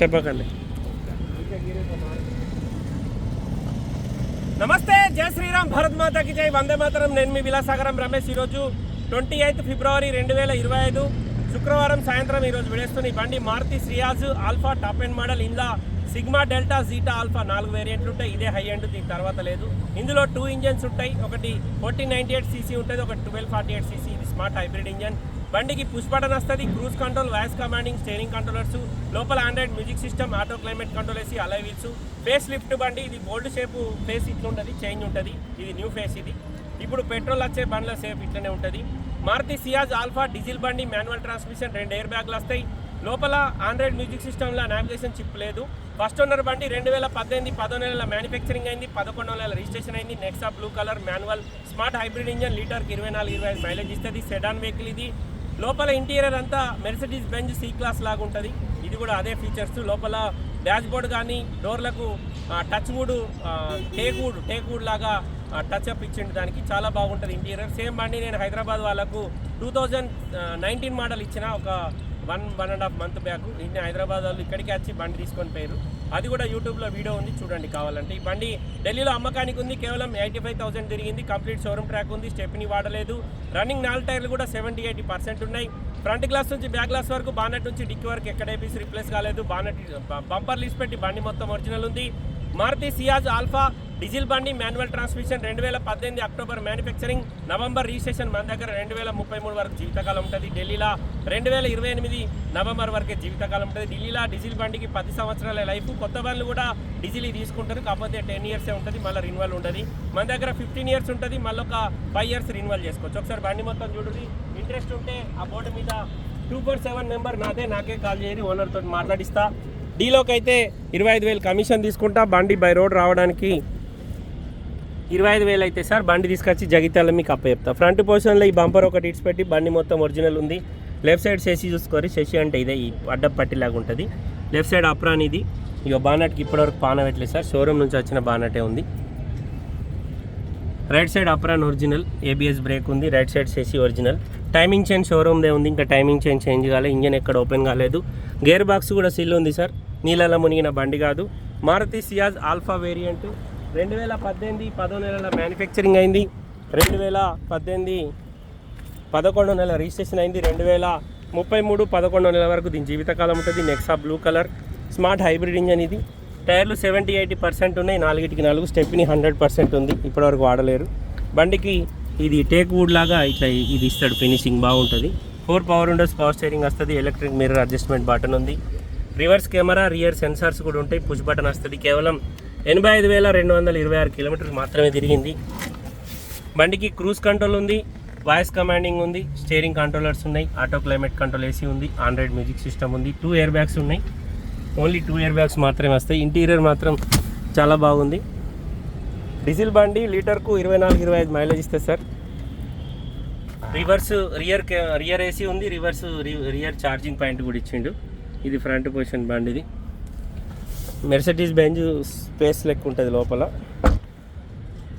చెప్పకండి నమస్తే జయ శ్రీరామ్ భరత్ మాతాకి జై వందే మాతరం నేను మీ విలాసాగరం రమేష్ ఈరోజు ట్వంటీ ఎయిత్ ఫిబ్రవరి రెండు వేల ఇరవై ఐదు శుక్రవారం సాయంత్రం ఈరోజు విడేస్తున్న ఈ బండి మారుతి శ్రియాజ్ ఆల్ఫా టాప్ ఎండ్ మోడల్ ఇందా సిగ్మా డెల్టా జీటా ఆల్ఫా నాలుగు వేరియంట్లు ఉంటాయి. ఇదే హై ఎండ్ దీని తర్వాత లేదు. ఇందులో టూ ఇంజన్స్ ఉంటాయి. ఒకటి ఫోర్టీన్ నైంటీ ఎయిట్ సీసీ ఉంటుంది. ఒకటి ట్వెల్వ్ ఫార్టీ ఎయిట్ సీసీ. ఇది స్మార్ట్ హైబ్రిడ్ ఇంజన్ బండికి పుష్ బటన్ వస్తుంది cruise control voice commanding steering controllers లోపల Android music system auto climate control వేసి అలై వీల్స్. ఫేస్ లిఫ్ట్ బండి ఇది బోల్డ్ షేప్ ఫేస్ ఇట్లా ఉంటుంది చేంజ్ ఉంటుంది ఇది న్యూ ఫేస్ ఇది. ఇప్పుడు పెట్రోల్ వచ్చే బండ్ల సేఫ్ ఇట్లనే ఉంటుంది. మారుతి సియాజ్ ఆల్ఫా డీజిల్ బండి మాన్యువల్ ట్రాన్స్మిషన్ రెండు ఎయిర్ బ్యాగ్లు వస్తాయి. లోపల ఆండ్రాయిడ్ మ్యూజిక్ సిస్టమ్లో నావిగేషన్ చిప్ లేదు. ఫస్ట్ ఓనర్ బండి రెండు వేల పద్దెనిమిది పదో నెలల మ్యానుఫ్యాక్చరింగ్ అయింది పదకొండు నెలల రిజిస్ట్రేషన్ అయింది. Nexa blue colour manual smart hybrid engine లీటర్కి ఇరవై నాలుగు ఇరవై ఐదు మైలేజ్ ఇస్తుంది. సెడాన్ వెహికల్ ఇది. లోపల ఇంటీరియర్ అంతా మెర్సిడీస్ బెంజ్ సీ క్లాస్ లాగా ఉంటుంది. ఇది కూడా అదే ఫీచర్స్ లోపల డాష్ బోర్డ్ కానీ డోర్లకు touch wood take wood take wood లాగా టచ్ అప్ ఇచ్చిండు దానికి. చాలా బాగుంటుంది ఇంటీరియర్. సేమ్ బండి నేను హైదరాబాద్ వాళ్ళకు టూ థౌజండ్ నైన్టీన్ మోడల్ ఇచ్చిన ఒక one one and half month back ఇన్ని హైదరాబాద్ వాళ్ళు ఇక్కడికి వచ్చి బండి తీసుకొని పోయారు అది కూడా యూట్యూబ్లో వీడియో ఉంది చూడండి కావాలంటే. ఈ బండి ఢిల్లీలో అమ్మకానికి ఉంది కేవలం ఎయిటీ ఫైవ్ థౌసండ్ తిరిగింది. కంప్లీట్ షోరూమ్ ట్రాక్ ఉంది స్టెప్ని వాడలేదు. రన్నింగ్ నాలుగు టైర్లు కూడా సెవెంటీ ఎయిటీ పర్సెంట్ ఉన్నాయి. ఫ్రంట్ గ్లాస్ నుంచి బ్యాక్ గ్లాస్ వరకు బానెట్ నుంచి డిక్కి వరకు ఎక్కడ ఏపీసీ రిప్లేస్ కాలేదు. బానెట్ బంపర్ లీస్ పెట్టి బండి మొత్తం ఒరిజినల్ ఉంది. మారుతి సియాజ్ ఆల్ఫా డీజిల్ బండి మాన్యువల్ ట్రాన్స్మిషన్ రెండు వేల పద్దెనిమిది అక్టోబర్ మ్యానుఫ్యాక్చరింగ్ నవంబర్ రిజిస్ట్రేషన్ మన దగ్గర రెండు వేల ముప్పై మూడు వరకు జీవితకాలం ఉంటుంది. ఢిల్లీలో రెండు వేల ఇరవై ఎనిమిది నవంబర్ వరకే జీవితకాలం ఉంటుంది. ఢిల్లీలో డీజిల్ బండికి పది సంవత్సరాల లైఫ్. కొత్త బండ్లు కూడా డీజిల్ తీసుకుంటారు. కాకపోతే టెన్ ఇయర్సే ఉంటుంది. మళ్ళీ రిన్యువల్ ఉంటుంది. మన దగ్గర ఫిఫ్టీన్ ఇయర్స్ ఉంటుంది. మళ్ళీ ఒక ఫైవ్ ఇయర్స్ రిన్యువల్ చేసుకోవచ్చు. ఒకసారి బండి మొత్తం చూడండి ఇంట్రెస్ట్ ఉంటే ఆ బోర్డు మీద టూ ఫోర్ సెవెన్ నెంబర్ నాదే. నాకే కాల్ చేయని ఓనర్తో మాట్లాడిస్తా. డీలోకి అయితే ఇరవై ఐదు వేలు కమిషన్ తీసుకుంటా. బండి బై రోడ్ రావడానికి ఇరవై ఐదు వేలు అయితే సార్ బండి తీసుకొచ్చి జగిత్యాల మీకు అప్ప చెప్తా ఫ్రంట్ పొజిషన్లో ఈ బంపర్ ఒకటి ఇట్స్ పెట్టి బండి మొత్తం ఒరిజినల్ ఉంది. లెఫ్ట్ సైడ్ శశి చూసుకోరు. శశి అంటే ఇదే ఈ అడ్డ పట్టిలాగా ఉంటుంది. లెఫ్ట్ సైడ్ అప్రాన్ ఇది. ఇక బానట్కి ఇప్పటివరకు పాన పెట్టలేదు సార్. షోరూమ్ నుంచి వచ్చిన బానటే ఉంది. Right side apron original ABS brake ఉంది. Right side chassis original timing chain షోరూమ్దే ఉంది. ఇంకా టైమింగ్ చైన్ చేంజ్ కాలేదు ఇంజన్ ఎక్కడ ఓపెన్ కాలేదు. గేర్ బాక్స్ కూడా సిల్ ఉంది సార్. నీళ్ళలో మునిగిన బండి కాదు. మారుతి సియాజ్ ఆల్ఫా వేరియంట్ రెండు వేల పద్దెనిమిది పదో నెలల మ్యానుఫ్యాక్చరింగ్ అయింది. రెండు వేల పద్దెనిమిది పదకొండు నెలల రిజిస్ట్రేషన్ అయింది. రెండు వేల ముప్పై మూడు పదకొండు నెలల వరకు దీని జీవితకాలం ఉంటుంది. Nexa blue colour smart hybrid engine ఇది. టైర్లు సెవెంటీ ఎయిటీ పర్సెంట్ ఉన్నాయి. నాలుగిటికి నాలుగు స్టెప్ని హండ్రెడ్ పర్సెంట్ ఉంది. ఇప్పటివరకు వాడలేరు. బండికి ఇది టేక్ వుడ్ లాగా ఇట్లా ఇది ఇస్తాడు. ఫినిషింగ్ బాగుంటుంది. Four power windows power steering వస్తుంది. ఎలక్ట్రిక్ మిర్రర్ అడ్జస్ట్మెంట్ బటన్ ఉంది. రివర్స్ కెమెరా రియర్ సెన్సార్స్ కూడా ఉంటాయి. పుష్ బటన్ వస్తుంది. కేవలం ఎనభై ఐదు వేల రెండు వందల ఇరవై ఆరు కిలోమీటర్లు మాత్రమే తిరిగింది. బండికి క్రూజ్ కంట్రోల్ ఉంది వాయిస్ కమాండింగ్ ఉంది స్టీరింగ్ కంట్రోలర్స్ ఉన్నాయి ఆటో క్లైమేట్ కంట్రోల్ ఏసీ ఉంది ఆండ్రాయిడ్ మ్యూజిక్ సిస్టమ్ ఉంది టూ ఇయర్ బ్యాగ్స్ ఉన్నాయి. ఓన్లీ టూ ఇయర్ బ్యాగ్స్ మాత్రమే వస్తాయి. ఇంటీరియర్ మాత్రం చాలా బాగుంది. డీజిల్ బండి లీటర్కు ఇరవై నాలుగు ఇరవై ఐదు మైలేజ్ ఇస్తుంది sir. Reverse rear rear AC ఉంది రివర్స్ రియర్ ఛార్జింగ్ పాయింట్ కూడా ఇచ్చిండు. ఇది ఫ్రంట్ పొజిషన్ బండి ఇది మెర్సిడీస్ బెంజ్ స్పేస్ లెక్క ఉంటుంది లోపల.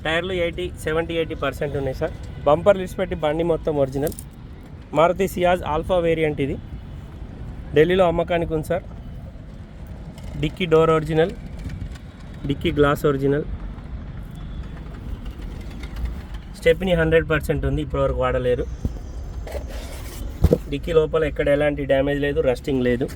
టైర్లు ఎయిటీ సెవెంటీ ఎయిటీ పర్సెంట్ ఉన్నాయి సార్. బంపర్ లిస్ట్ పెట్టి బండి మొత్తం original Maruti Ciaz alpha variant ఇది. ఢిల్లీలో అమ్మకానికి ఉంది sir. Dickey door original dickey glass original stepney hundred percent ఉంది ఇప్పటివరకు వాడలేరు డిక్కీ లోపల ఎక్కడ ఎలాంటి డ్యామేజ్ లేదు రస్టింగ్ లేదు.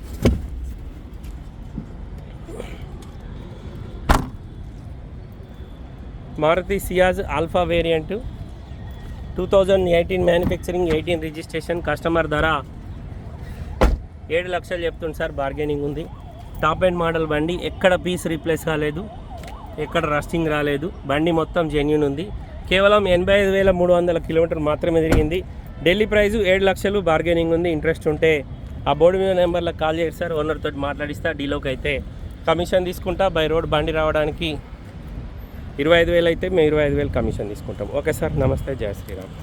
Maruti Ciaz alpha variant two thousand eighteen manufacturing eighteen registration customer ధర ఏడు లక్షలు చెప్తుంది సార్ బార్గెనింగ్ ఉంది. టాప్ అండ్ మోడల్ బండి ఎక్కడ పీస్ రీప్లేస్ కాలేదు ఎక్కడ రస్టింగ్ రాలేదు బండి మొత్తం జెన్యున్ ఉంది. కేవలం ఎనభై ఐదు వేల మూడు వందల కిలోమీటర్ మాత్రమే తిరిగింది. ఢిల్లీ ప్రైజు ఏడు లక్షలు బార్గెనింగ్ ఉంది. ఇంట్రెస్ట్ ఉంటే ఆ బోర్డు మీద నెంబర్లకు కాల్ చేయండి సార్. ఓనర్ తోటి మాట్లాడిస్తా డీలోకి అయితే కమిషన్ తీసుకుంటా బై రోడ్ బండి రావడానికి ఇరవై ఐదు వేలు అయితే మేము ఇరవై ఐదు వేలు కమిషన్ తీసుకుంటాం. ఓకే సార్ నమస్తే జయ శ్రీరామ్.